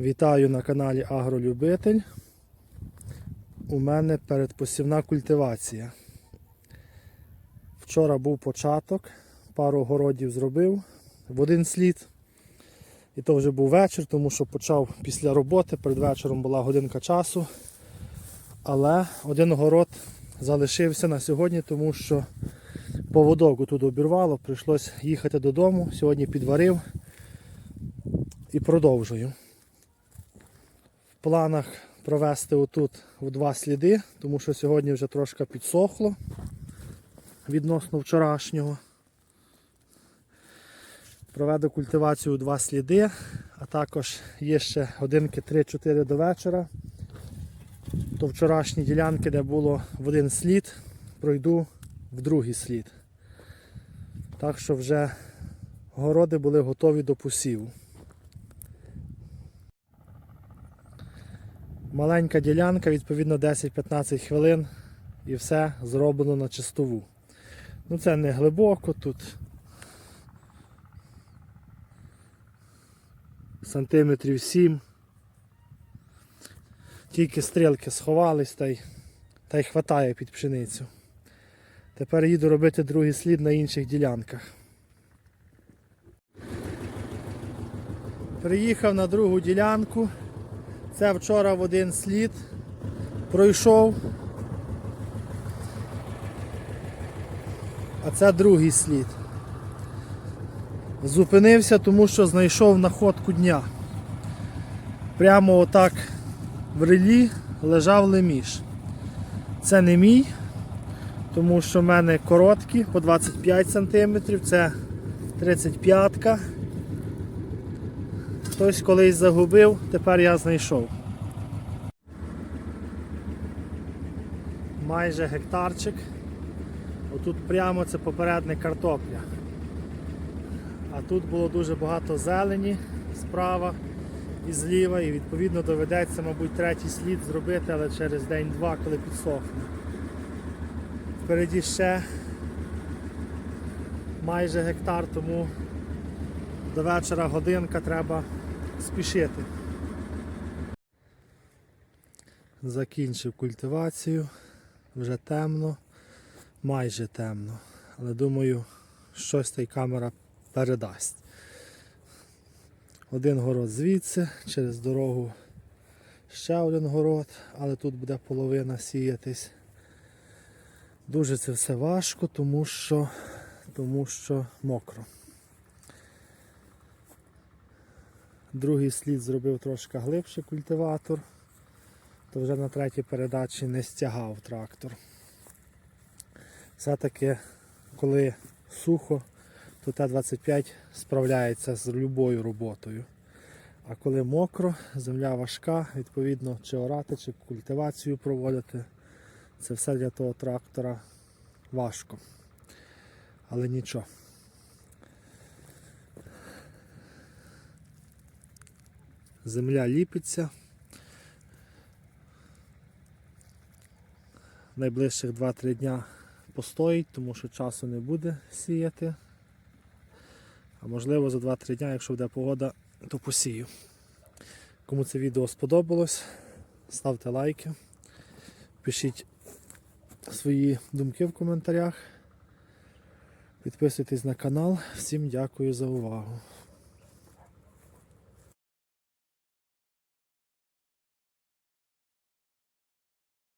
Вітаю на каналі Агролюбитель. У мене передпосівна культивація. Вчора був початок, пару городів зробив в один слід. І то вже був вечір, тому що почав після роботи, перед вечором була годинка часу. Але один город залишився на сьогодні, тому що поводок тут обірвало, прийшлось їхати додому. Сьогодні підварив і продовжую. Планах провести отут в два сліди, тому що сьогодні вже трошки підсохло відносно вчорашнього. Проведу культивацію у два сліди, а також є ще годинки 3-4 до вечора. То вчорашні ділянки, де було в один слід, пройду в другий слід. Так що вже городи були готові до посіву. Маленька ділянка, відповідно 10-15 хвилин і все зроблено на чистову. Ну це не глибоко тут. Сантиметрів 7. Тільки стрілки сховались та й, та й хватає під пшеницю. Тепер їду робити другий слід на інших ділянках. Приїхав на другу ділянку. Це вчора в один слід пройшов. А це другий слід. Зупинився, тому що знайшов находку дня. Прямо отак в релі лежав леміш. Це не мій, тому що в мене короткі по 25 см, це 35 -ка. Хтось колись загубив, тепер я знайшов. Майже гектарчик. Отут прямо це попередня картопля. А тут було дуже багато зелені справа і зліва, і відповідно доведеться, мабуть, третій слід зробити, але через день-два, коли підсохне. Впереді ще майже гектар, тому до вечора годинка треба спішити. Закінчив культивацію, вже темно, майже темно, але думаю, щось та й камера передасть. Один город звідси, через дорогу ще один город, але тут буде половина сіятись. Дуже це все важко, тому що, тому що мокро. Другий слід зробив трошки глибше культиватор, то вже на третій передачі не стягав трактор. Все-таки, коли сухо, то Т-25 справляється з будь-якою роботою. А коли мокро, земля важка, відповідно, чи орати, чи культивацію проводити, це все для того трактора важко. Але нічого. Земля ліпиться. Найближчих 2-3 дня постоїть, тому що часу не буде сіяти. А можливо за 2-3 дня, якщо буде погода, то посію. Кому це відео сподобалось, ставте лайки, пишіть свої думки в коментарях. Підписуйтесь на канал. Всім дякую за увагу.